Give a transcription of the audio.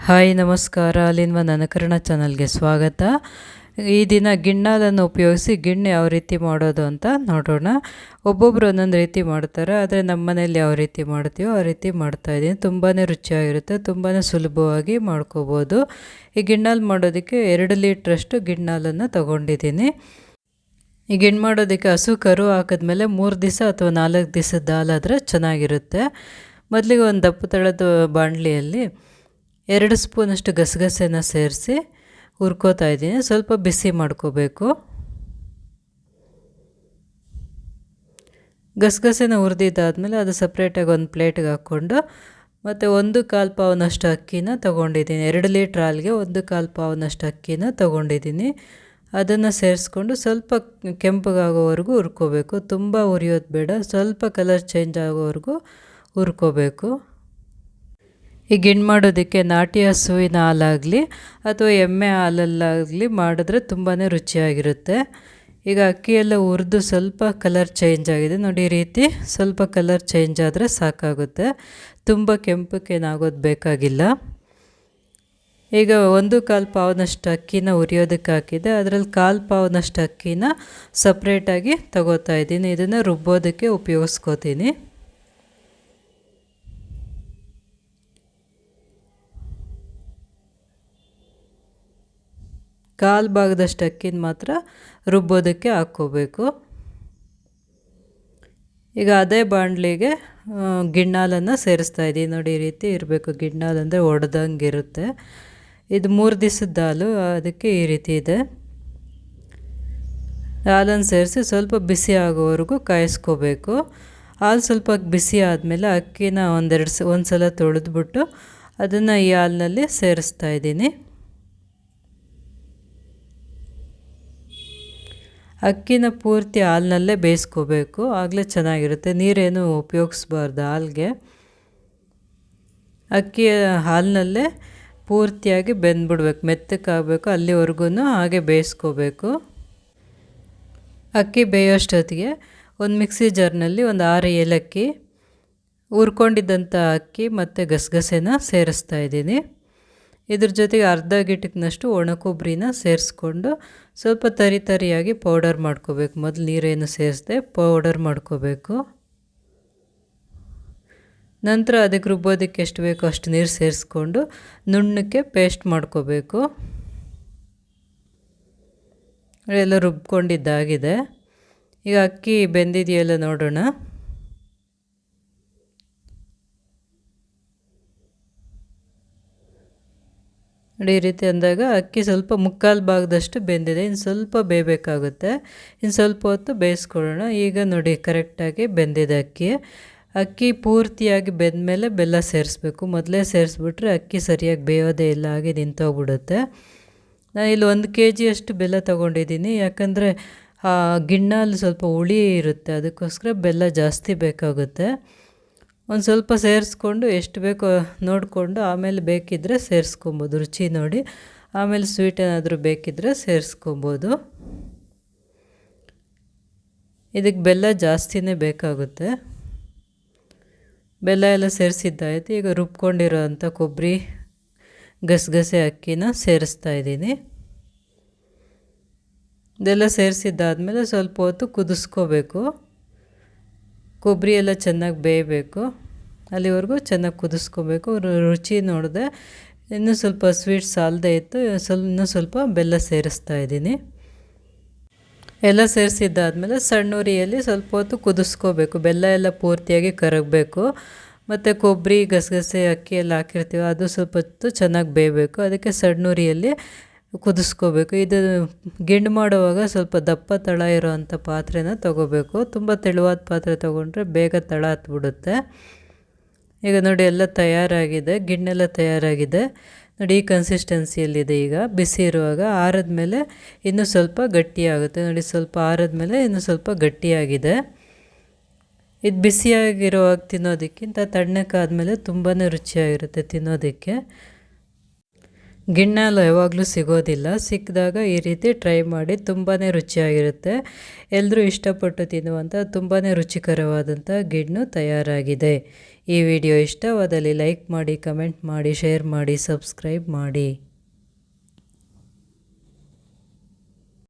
Hi, ನಮಸ್ಕಾರ. ಅಲ್ಲಿನ್ವ ನನಕರ್ಣ ಚಾನಲ್ಗೆ ಸ್ವಾಗತ. ಈ ದಿನ ಗಿಣ್ಣಾಲನ್ನು ಉಪಯೋಗಿಸಿ ಗಿಣ್ಣೆ ಯಾವ ರೀತಿ ಮಾಡೋದು ಅಂತ ನೋಡೋಣ. ಒಬ್ಬೊಬ್ಬರು ಒಂದೊಂದು ರೀತಿ ಮಾಡ್ತಾರೆ, ಆದರೆ ನಮ್ಮ ಮನೇಲಿ ಯಾವ ರೀತಿ ಮಾಡ್ತೀವೋ ಆ ರೀತಿ ಮಾಡ್ತಾಯಿದ್ದೀನಿ ತುಂಬಾ ರುಚಿಯಾಗಿರುತ್ತೆ ತುಂಬಾ ಸುಲಭವಾಗಿ ಮಾಡ್ಕೋಬೋದು. ಈ ಗಿಣ್ಣಾಲು ಮಾಡೋದಕ್ಕೆ ಎರಡು ಲೀಟ್ರಷ್ಟು ಗಿಣ್ಣಾಲನ್ನು ತೊಗೊಂಡಿದ್ದೀನಿ. ಈ ಗಿಣ್ಣು ಮಾಡೋದಕ್ಕೆ ಹಸು ಕರು ಹಾಕಿದ್ಮೇಲೆ ಮೂರು ದಿವಸ ಅಥವಾ ನಾಲ್ಕು ದಿವಸದ ಹಾಲಾದರೆ ಚೆನ್ನಾಗಿರುತ್ತೆ. ಮೊದಲಿಗೆ ಒಂದು ದಪ್ಪ ತಳದ ಬಾಣಲಿಯಲ್ಲಿ ಎರಡು ಸ್ಪೂನಷ್ಟು ಗಸಗಸೆನ ಸೇರಿಸಿ ಹುರ್ಕೋತಾ ಇದ್ದೀನಿ. ಸ್ವಲ್ಪ ಬಿಸಿ ಮಾಡ್ಕೋಬೇಕು. ಗಸಗಸೆನ ಹುರಿದಿದ್ದಾದಮೇಲೆ ಅದು ಸಪ್ರೇಟಾಗಿ ಒಂದು ಪ್ಲೇಟ್ಗೆ ಹಾಕ್ಕೊಂಡು ಮತ್ತು ಒಂದು ಕಾಲು ಪಾವನಷ್ಟು ಅಕ್ಕಿನ ತೊಗೊಂಡಿದ್ದೀನಿ. ಎರಡು ಲೀಟ್ರ್ ಹಾಲಿಗೆ ಒಂದು ಕಾಲು ಪಾವನಷ್ಟು ಅಕ್ಕಿನ ತೊಗೊಂಡಿದ್ದೀನಿ. ಅದನ್ನು ಸೇರಿಸ್ಕೊಂಡು ಸ್ವಲ್ಪ ಕೆಂಪಗಾಗೋವರೆಗೂ ಹುರ್ಕೋಬೇಕು. ತುಂಬ ಉರಿಯೋದು ಬೇಡ. ಸ್ವಲ್ಪ ಕಲರ್ ಚೇಂಜ್ ಆಗೋವರೆಗೂ ಹುರ್ಕೋಬೇಕು. ಈ ಗಿಣ್ ಮಾಡೋದಕ್ಕೆ ನಾಟಿ ಹಸುವಿನ ಹಾಲಾಗಲಿ ಅಥವಾ ಎಮ್ಮೆ ಹಾಲಲ್ಲಾಗಲಿ ಮಾಡಿದ್ರೆ ತುಂಬಾ ರುಚಿಯಾಗಿರುತ್ತೆ. ಈಗ ಅಕ್ಕಿಯೆಲ್ಲ ಹುರಿದು ಸ್ವಲ್ಪ ಕಲರ್ ಚೇಂಜ್ ಆಗಿದೆ. ನೋಡಿ, ಈ ರೀತಿ ಸ್ವಲ್ಪ ಕಲರ್ ಚೇಂಜ್ ಆದರೆ ಸಾಕಾಗುತ್ತೆ. ತುಂಬ ಕೆಂಪಕ್ಕೇನಾಗೋದು ಬೇಕಾಗಿಲ್ಲ. ಈಗ ಒಂದು ಕಾಲು ಪಾವನಷ್ಟು ಅಕ್ಕಿನ ಉರಿಯೋದಕ್ಕೆ ಹಾಕಿದೆ. ಅದರಲ್ಲಿ ಕಾಲು ಪಾವನಷ್ಟು ಅಕ್ಕಿನ ಸಪ್ರೇಟಾಗಿ ತಗೋತಾ ಇದ್ದೀನಿ. ಇದನ್ನು ರುಬ್ಬೋದಕ್ಕೆ ಉಪಯೋಗಿಸ್ಕೋತೀನಿ. ಕಾಲು ಭಾಗದಷ್ಟು ಅಕ್ಕಿನ ಮಾತ್ರ ರುಬ್ಬೋದಕ್ಕೆ ಹಾಕ್ಕೋಬೇಕು. ಈಗ ಅದೇ ಬಾಣಲಿಗೆ ಗಿಣ್ಣಾಲನ್ನು ಸೇರಿಸ್ತಾ ಇದ್ದೀನಿ. ನೋಡಿ, ಈ ರೀತಿ ಇರಬೇಕು. ಗಿಣ್ಣಾಲಂದರೆ ಒಡೆದಂಗೆ ಇರುತ್ತೆ ಇದು ಮೂರು ದಿವಸದ ಹಾಲು, ಅದಕ್ಕೆ ಈ ರೀತಿ ಇದೆ. ಹಾಲನ್ನು ಸೇರಿಸಿ ಸ್ವಲ್ಪ ಬಿಸಿ ಆಗೋವರೆಗೂ ಕಾಯಿಸ್ಕೋಬೇಕು. ಹಾಲು ಸ್ವಲ್ಪ ಬಿಸಿ ಆದಮೇಲೆ ಅಕ್ಕಿನ ಒಂದೆರಡು ಸ ಒಂದು ಸಲ ತೊಳೆದ್ಬಿಟ್ಟು ಅದನ್ನು ಈ ಹಾಲಿನಲ್ಲಿ ಸೇರಿಸ್ತಾ ಇದ್ದೀನಿ. ಅಕ್ಕಿನ ಪೂರ್ತಿ ಹಾಲಿನಲ್ಲೇ ಬೇಯಿಸ್ಕೋಬೇಕು. ಆಗಲೇ ಚೆನ್ನಾಗಿರುತ್ತೆ. ನೀರೇನು ಉಪಯೋಗಿಸ್ಬಾರ್ದು ಹಾಲಿಗೆ. ಅಕ್ಕಿ ಹಾಲಿನಲ್ಲೇ ಪೂರ್ತಿಯಾಗಿ ಬೆಂದ್ಬಿಡ್ಬೇಕು. ಮೆತ್ತಕ್ಕಾಗಬೇಕು ಅಲ್ಲಿವರೆಗೂ ಹಾಗೆ ಬೇಯಿಸ್ಕೋಬೇಕು. ಅಕ್ಕಿ ಬೇಯೋಷ್ಟೊತ್ತಿಗೆ ಒಂದು ಮಿಕ್ಸಿ ಜಾರ್ನಲ್ಲಿ ಒಂದು ಆರು ಏಲಕ್ಕಿ, ಹುರ್ಕೊಂಡಿದ್ದಂಥ ಅಕ್ಕಿ ಮತ್ತು ಗಸಗಸೆನ ಸೇರಿಸ್ತಾ ಇದ್ದೀನಿ. ಇದ್ರ ಜೊತೆಗೆ ಅರ್ಧ ಗಿಟಕ್ನಷ್ಟು ಒಣ ಕೊಬ್ಬರಿನ ಸೇರಿಸ್ಕೊಂಡು ಸ್ವಲ್ಪ ತರಿ ತರಿಯಾಗಿ ಪೌಡರ್ ಮಾಡ್ಕೋಬೇಕು. ಮೊದಲು ನೀರೇನು ಸೇರಿಸ್ದೆ ಪೌಡರ್ ಮಾಡ್ಕೋಬೇಕು. ನಂತರ ಅದಕ್ಕೆ ರುಬ್ಬೋದಕ್ಕೆ ಎಷ್ಟು ಬೇಕೋ ಅಷ್ಟು ನೀರು ಸೇರಿಸ್ಕೊಂಡು ನುಣ್ಣಕ್ಕೆ ಪೇಸ್ಟ್ ಮಾಡ್ಕೋಬೇಕು. ಎಲ್ಲ ರುಬ್ಕೊಂಡಿದ್ದಾಗಿದೆ. ಈಗ ಅಕ್ಕಿ ಬೆಂದಿದೆಯಲ್ಲ ನೋಡೋಣ. ನೋಡಿ, ಈ ರೀತಿ ಅಂದಾಗ ಅಕ್ಕಿ ಸ್ವಲ್ಪ ಮುಕ್ಕಾಲು ಭಾಗದಷ್ಟು ಬೆಂದಿದೆ. ಇನ್ನು ಸ್ವಲ್ಪ ಬೇಯಬೇಕಾಗುತ್ತೆ. ಇನ್ನು ಸ್ವಲ್ಪ ಹೊತ್ತು ಬೇಯಿಸ್ಕೊಳ್ಳೋಣ. ಈಗ ನೋಡಿ ಕರೆಕ್ಟಾಗಿ ಬೆಂದಿದೆ ಅಕ್ಕಿ. ಅಕ್ಕಿ ಪೂರ್ತಿಯಾಗಿ ಬೆಂದ ಮೇಲೆ ಬೆಲ್ಲ ಸೇರಿಸ್ಬೇಕು. ಮೊದಲೇ ಸೇರಿಸ್ಬಿಟ್ರೆ ಅಕ್ಕಿ ಸರಿಯಾಗಿ ಬೇಯೋದೇ ಇಲ್ಲ, ಹಾಗೆ ನಿಂತೋಗ್ಬಿಡುತ್ತೆ. ನಾನು ಇಲ್ಲಿ ಒಂದು ಕೆ ಜಿಯಷ್ಟು ಬೆಲ್ಲ ತೊಗೊಂಡಿದ್ದೀನಿ. ಯಾಕಂದರೆ ಗಿಣ್ಣಲ್ಲಿ ಸ್ವಲ್ಪ ಹುಳಿ ಇರುತ್ತೆ. ಅದಕ್ಕೋಸ್ಕರ ಬೆಲ್ಲ ಜಾಸ್ತಿ ಬೇಕಾಗುತ್ತೆ. ಒಂದು ಸ್ವಲ್ಪ ಸೇರಿಸ್ಕೊಂಡು ಎಷ್ಟು ಬೇಕೋ ನೋಡಿಕೊಂಡು ಆಮೇಲೆ ಬೇಕಿದ್ದರೆ ಸೇರಿಸ್ಕೊಬೋದು. ರುಚಿ ನೋಡಿ. ಆಮೇಲೆ ಸ್ವೀಟ್ ಏನಾದರೂ ಬೇಕಿದ್ದರೆ ಸೇರಿಸ್ಕೊಬೋದು. ಇದಕ್ಕೆ ಬೆಲ್ಲ ಜಾಸ್ತಿನೇ ಬೇಕಾಗುತ್ತೆ. ಬೆಲ್ಲ ಎಲ್ಲ ಸೇರಿಸಿದ್ದಾಯಿತು. ಈಗ ರುಬ್ಕೊಂಡಿರೋ ಅಂಥ ಕೊಬ್ಬರಿ ಗಸಗಸೆ ಅಕ್ಕಿನ ಸೇರಿಸ್ತಾ ಇದ್ದೀನಿ. ಇದೆಲ್ಲ ಸೇರಿಸಿದ್ದಾದಮೇಲೆ ಸ್ವಲ್ಪ ಹೊತ್ತು ಕುದಿಸ್ಕೋಬೇಕು. ಕೊಬ್ಬರಿ ಎಲ್ಲ ಚೆನ್ನಾಗಿ ಬೇಯಬೇಕು. ಅಲ್ಲಿವರೆಗೂ ಚೆನ್ನಾಗಿ ಕುದಿಸ್ಕೋಬೇಕು. ರುಚಿ ನೋಡಿದೆ ಇನ್ನೂ ಸ್ವಲ್ಪ ಸ್ವೀಟ್ ಸಾಲದೇ ಇತ್ತು. ಸ್ವಲ್ಪ ಇನ್ನೂ ಸ್ವಲ್ಪ ಬೆಲ್ಲ ಸೇರಿಸ್ತಾ ಇದ್ದೀನಿ. ಎಲ್ಲ ಸೇರಿಸಿದ್ದಾದಮೇಲೆ ಸಣ್ಣ ಉರಿಯಲ್ಲಿ ಸ್ವಲ್ಪ ಹೊತ್ತು ಕುದಿಸ್ಕೋಬೇಕು. ಬೆಲ್ಲ ಎಲ್ಲ ಪೂರ್ತಿಯಾಗಿ ಕರಗಬೇಕು. ಮತ್ತು ಕೊಬ್ಬರಿ ಗಸಗಸೆ, ಅಕ್ಕಿ ಎಲ್ಲ ಹಾಕಿರ್ತೀವಿ ಅದು ಸ್ವಲ್ಪ ಹೊತ್ತು ಚೆನ್ನಾಗಿ ಬೇಯಬೇಕು. ಅದಕ್ಕೆ ಸಣ್ಣ ಉರಿಯಲ್ಲಿ ಕುದಿಸ್ಕೋಬೇಕು. ಇದು ಗಿಂಡು ಮಾಡುವಾಗ ಸ್ವಲ್ಪ ದಪ್ಪ ತಳ ಇರೋವಂಥ ಪಾತ್ರೆನ ತೊಗೋಬೇಕು. ತುಂಬ ತೆಳುವಾದ ಪಾತ್ರೆ ತೊಗೊಂಡ್ರೆ ಬೇಗ ತಳ ಹತ್ಬಿಡುತ್ತೆ. ಈಗ ನೋಡಿ, ಎಲ್ಲ ತಯಾರಾಗಿದೆ. ಗಿಣ್ಣೆಲ್ಲ ತಯಾರಾಗಿದೆ. ನೋಡಿ, ಈ ಕನ್ಸಿಸ್ಟೆನ್ಸಿಯಲ್ಲಿದೆ ಈಗ. ಬಿಸಿ ಇರುವಾಗ ಆರಿದ್ಮೇಲೆ ಇನ್ನೂ ಸ್ವಲ್ಪ ಗಟ್ಟಿಯಾಗುತ್ತೆ. ನೋಡಿ, ಸ್ವಲ್ಪ ಆರಿದ್ಮೇಲೆ ಇನ್ನೂ ಸ್ವಲ್ಪ ಗಟ್ಟಿಯಾಗಿದೆ. ಇದು ಬಿಸಿಯಾಗಿರುವಾಗ ತಿನ್ನೋದಕ್ಕಿಂತ ತಣ್ಣಕ್ಕಾದಮೇಲೆ ತುಂಬಾ ರುಚಿಯಾಗಿರುತ್ತೆ ತಿನ್ನೋದಕ್ಕೆ. ಗಿಣ್ಣಲು ಯಾವಾಗಲೂ ಸಿಗೋದಿಲ್ಲ. ಸಿಕ್ಕಿದಾಗ ಈ ರೀತಿ ಟ್ರೈ ಮಾಡಿ ತುಂಬಾ ರುಚಿಯಾಗಿರುತ್ತೆ. ಎಲ್ಲರೂ ಇಷ್ಟಪಟ್ಟು ತಿನ್ನುವಂಥ ತುಂಬಾ ರುಚಿಕರವಾದಂಥ ಗಿಣ್ಣು ತಯಾರಾಗಿದೆ. ಈ ವಿಡಿಯೋ ಇಷ್ಟವಾದಲ್ಲಿ ಲೈಕ್ ಮಾಡಿ, ಕಮೆಂಟ್ ಮಾಡಿ, ಶೇರ್ ಮಾಡಿ, ಸಬ್ಸ್ಕ್ರೈಬ್ ಮಾಡಿ.